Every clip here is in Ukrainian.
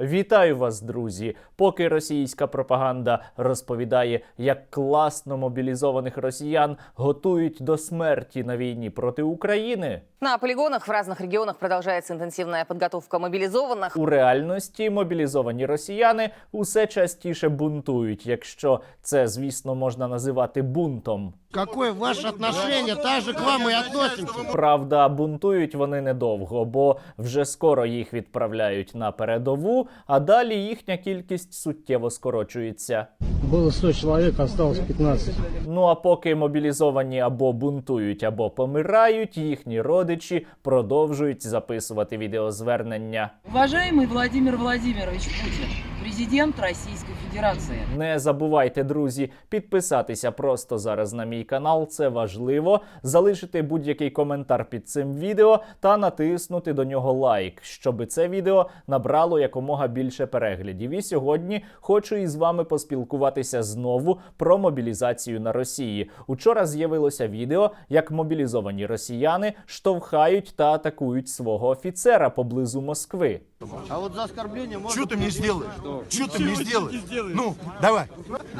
Вітаю вас, друзі! Поки російська пропаганда розповідає, як класно мобілізованих росіян готують до смерті на війні проти України, На полигонах в разных регионах продолжается интенсивная подготовка мобилизованных. у реальності мобілізовані росіяни усе частіше бунтують, якщо це, звісно, можна називати бунтом. Какое ваше отношение? Так же к вам и относимся. Правда, бунтують вони недовго, бо вже скоро їх відправляють на передову, а далі їхня кількість суттєво скорочується. Було 100 человек, осталось 15. Ну а поки мобілізовані або бунтують, або помирають, їхні родичі продовжують записувати відеозвернення. Уважаемый Владимир Владимирович Путін, президент Российской Федерации. Не забувайте, друзі, підписатися просто зараз на мій канал. Це важливо. Залишити будь-який коментар під цим відео та натиснути до нього лайк, щоб це відео набрало якомога більше переглядів. І сьогодні хочу із вами поспілкуватися знову про мобілізацію на Росії. Учора з'явилося відео, як мобілізовані росіяни штовхають та атакують свого офіцера поблизу Москви. А вот за оскорбление можно... Что ты мне сделаешь? Что ты мне сделаешь? Ну, давай.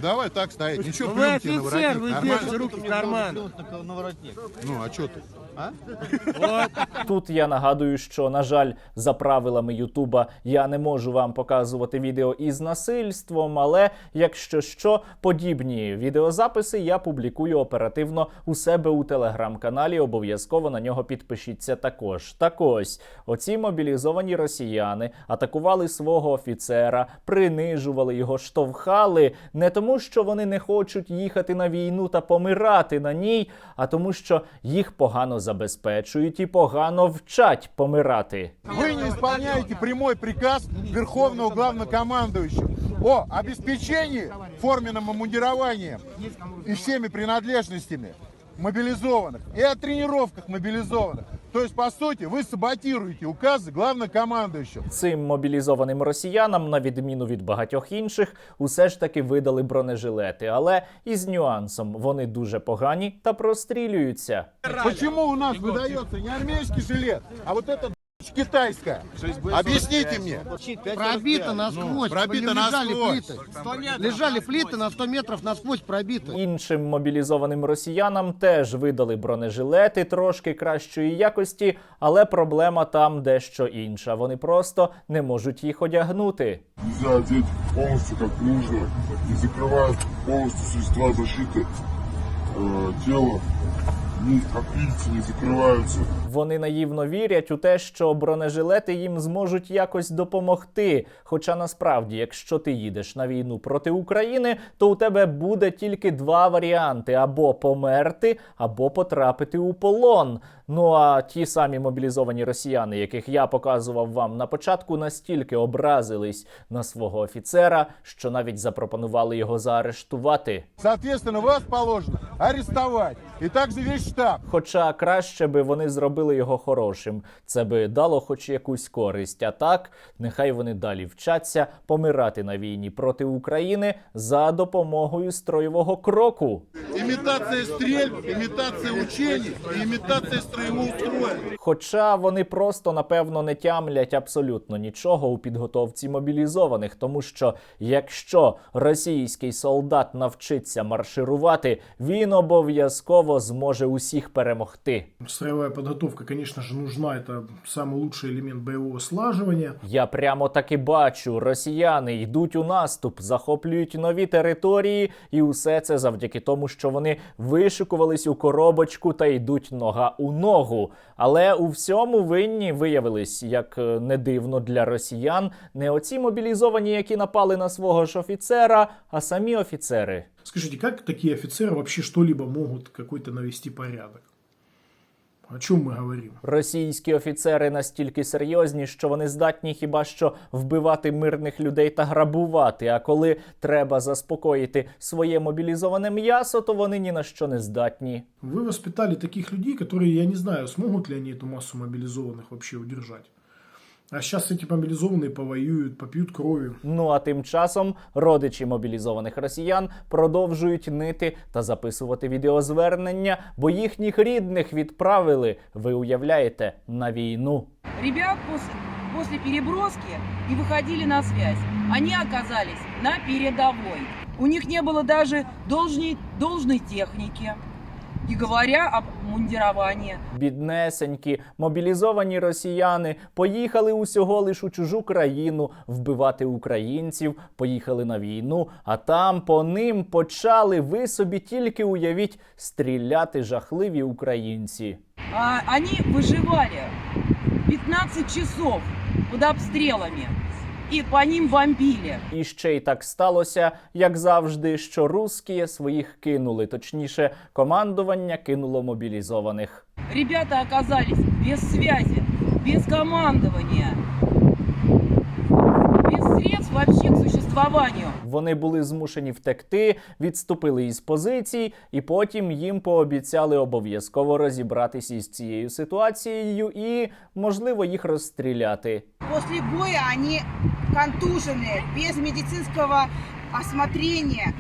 Давай так стоять. Ничего, Вы плюньте на офицер, воротник. вы Нормально? держите руки в карман. На воротник. Ну, а что ты? Тут я нагадую, що на жаль, за правилами Ютуба я не можу вам показувати відео із насильством, але якщо що, подібні відеозаписи я публікую оперативно у себе у телеграм-каналі. Обов'язково на нього підпишіться також. Так ось оці мобілізовані росіяни атакували свого офіцера, принижували його, штовхали не тому, що вони не хочуть їхати на війну та помирати на ній, а тому, що їх погано забезпечують і погано вчать помирати. Вы не исполняете прямой приказ Верховного Главнокомандующего о обеспечении форменным обмундированием и всеми принадлежностями мобилизованных и о тренировках мобилизованных. То есть, по сути, вы саботируете указы главнокомандующего. Цим мобілізованим росіянам, на відміну від багатьох інших, усе ж таки видали бронежилети, але із нюансом вони дуже погані та прострілюються. Почему у нас выдается не армейский жилет, а вот это китайская? Объясните мне. Пробито насквозь. Пробито лежали насквозь. плиты. Лежали плиты на 100 метров насквозь пробиты. Іншим мобілізованим росіянам теж видали бронежилети трошки кращої якості, але проблема там дещо інша. Вони просто не можуть їх одягнути. нельзя одеть полностью как нужно, не закрывая полностью средства защиты э, тела, ни, не закриваються. Вони наївно вірять у те, що бронежилети їм зможуть якось допомогти. Хоча насправді, якщо ти їдеш на війну проти України, то у тебе буде тільки два варіанти: або померти, або потрапити у полон. Ну а ті самі мобілізовані росіяни, яких я показував вам на початку, настільки образились на свого офіцера, що навіть запропонували його заарештувати. Соответственно, вас положено арестовать. И также весь штаб. Хоча краще би вони зробили його хорошим, це би дало хоч якусь користь. А так, нехай вони далі вчаться помирати на війні проти України за допомогою строєвого кроку Имитация стрельб, имитация учений и имитация строевого строя. Хоча вони просто напевно не тямлять абсолютно нічого у підготовці мобілізованих, тому що якщо російський солдат навчиться марширувати, він обов'язково зможе усіх перемогти. Строевая подготовка, конечно же, нужна. Это самый лучший элемент боевого слаживания. Я прямо таки бачу, росіяни йдуть у наступ, захоплюють нові території, і усе це завдяки тому, що вони вишикувались у коробочку та йдуть нога у ногу. Але у всьому винні виявились, як е, не дивно для росіян, не оці мобілізовані, які напали на свого ж офіцера, а самі офіцери. Скажіть, як такі офіцери взагалі щось можуть могут какой-то навести порядок? О чем мы говорим? Російські офіцери настільки серйозні, що вони здатні хіба що вбивати мирних людей та грабувати. А коли треба заспокоїти своє мобілізоване м'ясо, то вони ні на що не здатні. Вы воспитали таких людей, которые, я не знаю, смогут ли они эту массу мобилизованных вообще удержать. А сейчас эти мобилизованные повоюют, попьют крови. Ну а тим часом родичі мобілізованих росіян продовжують нити та записувати відеозвернення, бо їхніх рідних відправили, ви уявляєте, на війну. Ребят, после, после переброски и выходили на связь. Они оказались на передовой. У них не было даже должней, должной техники. Не говоря об мундировании. Біднесенькі, мобілізовані росіяни поїхали усього лиш у чужу країну вбивати українців, поїхали на війну, а там по ним почали ви собі тільки уявіть стріляти жахливі українці. А, они выживали 15 часов под обстрелами. И по ним бомбили. І ще й так сталося, як завжди, що русські своїх кинули, точніше, командування кинуло мобілізованих. Ребята оказались без зв'язку, без командования, без средств вообще к существованию. Вони були змушені втекти, відступили із позицій, і потім їм пообіцяли обов'язково розібратися із цією ситуацією і, можливо, їх розстріляти. После боя они контуженные, без медицинского осмотрения,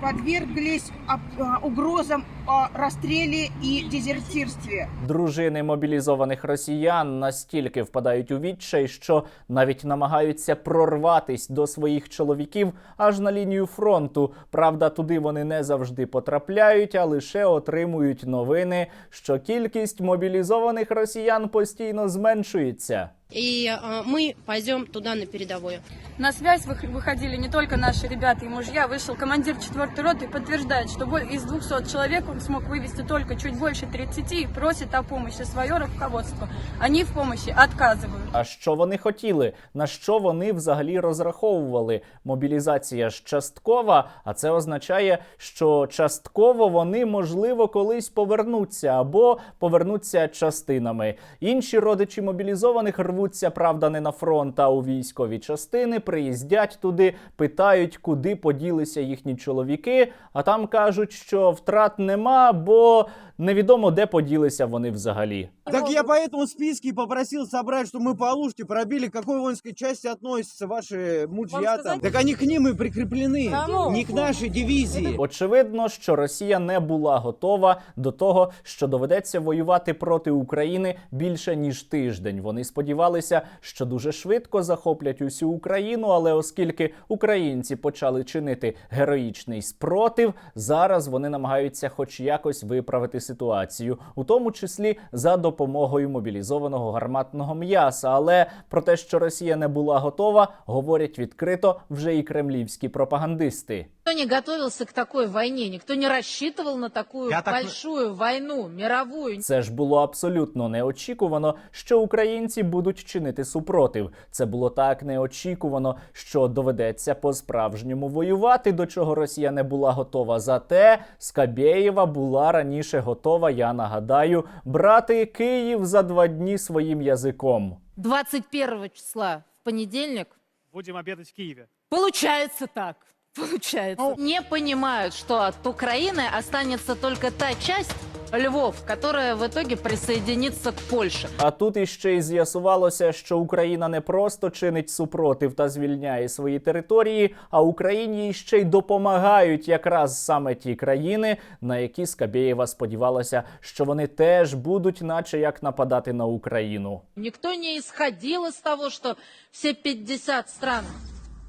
подверглись об- угрозам о расстреле и дезертирстве. Дружини мобілізованих росіян настільки впадають у відчай, що навіть намагаються прорватись до своїх чоловіків аж на лінію фронту. Правда, туди вони не завжди потрапляють, а лише отримують новини, що кількість мобілізованих росіян постійно зменшується. И э, мы пойдем туда на передовую. На связь вых- выходили не только наши ребята и мужья. Вышел командир 4 роты и подтверждает, что боль- из 200 человек он смог вывести только чуть больше 30 и просит о помощи свое руководство. Они в помощи отказывают. А що вони хотіли? На що вони взагалі розраховували? Мобілізація ж часткова, а це означає, що частково вони можливо колись повернуться або повернуться частинами. Інші родичі мобілізованих рвуться, правда, не на фронт, а у військові частини, приїздять туди, питають, куди поділися їхні чоловіки. А там кажуть, що втрат нема, бо невідомо де поділися вони взагалі. Так я по этому списке и попросил собрать, что мы по Алуште пробили, к какой воинской части относятся ваши мужья там. Так они к ним и прикреплены, Кому? не к нашей дивизии. Очевидно, що Росія не була готова до того, що доведеться воювати проти України більше ніж тиждень. Вони сподівалися, що дуже швидко захоплять усю Україну, але оскільки українці почали чинити героїчний спротив, зараз вони намагаються, хоч якось виправити ситуацію, у тому числі за допомогою мобілізованого гарматного м'яса. Але про те, що Росія не була готова, говорять відкрито вже і кремлівські пропагандисти. Никто не готовился к такой войне, никто не рассчитывал на такую Я так- большую войну, мировую. Це ж було абсолютно неочікувано, що українці будуть чинити супротив. Це було так неочікувано, що доведеться по-справжньому воювати, до чого Росія не була готова. Зате Скабєєва була раніше готова, я нагадаю, брати Київ за два дні своїм язиком. 21 числа в понедельник. Будем обедать в Киеве. Получается так. Получается. Не понимают, что от Украины останется только та часть, Львов, которая в итоге присоединится к Польше. А тут іще й з'ясувалося, що Україна не просто чинить супротив та звільняє свої території, а Україні ще й допомагають якраз саме ті країни, на які Скабєєва сподівалася, що вони теж будуть, наче як нападати на Україну. Никто не исходил из того, что все 50 стран,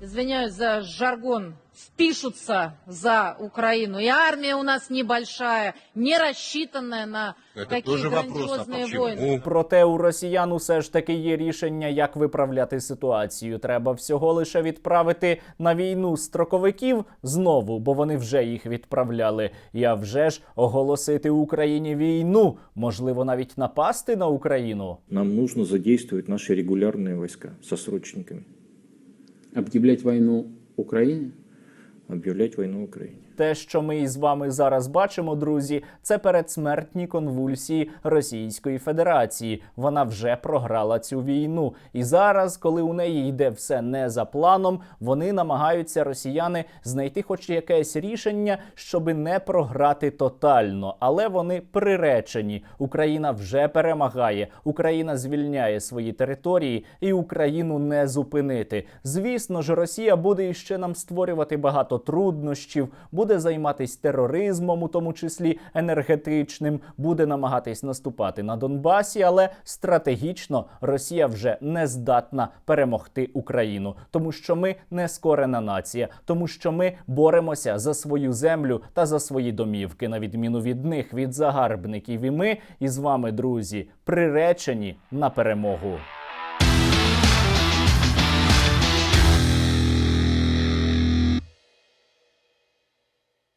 извиняюсь за жаргон, впишутся за Украину. И армия у нас небольшая, не рассчитанная на такие грандиозные войны. Проте у росіян усе ж таки є рішення, як виправляти ситуацію. Треба всього лише відправити на війну строковиків знову, бо вони вже їх відправляли. І а вже ж оголосити Україні війну, можливо, навіть напасти на Україну. Нам нужно задействовать наши регулярные войска со срочниками, Объявлять войну Украине? объявлять войну Украине. Те, що ми із вами зараз бачимо, друзі, це передсмертні конвульсії Російської Федерації. Вона вже програла цю війну. І зараз, коли у неї йде все не за планом, вони намагаються росіяни знайти хоч якесь рішення, щоби не програти тотально. Але вони приречені. Україна вже перемагає, Україна звільняє свої території, і Україну не зупинити. Звісно ж, Росія буде іще нам створювати багато труднощів. Буде займатись тероризмом, у тому числі енергетичним, буде намагатись наступати на Донбасі, але стратегічно Росія вже не здатна перемогти Україну, тому що ми не скорена нація, тому що ми боремося за свою землю та за свої домівки, на відміну від них, від загарбників. І ми із вами, друзі, приречені на перемогу.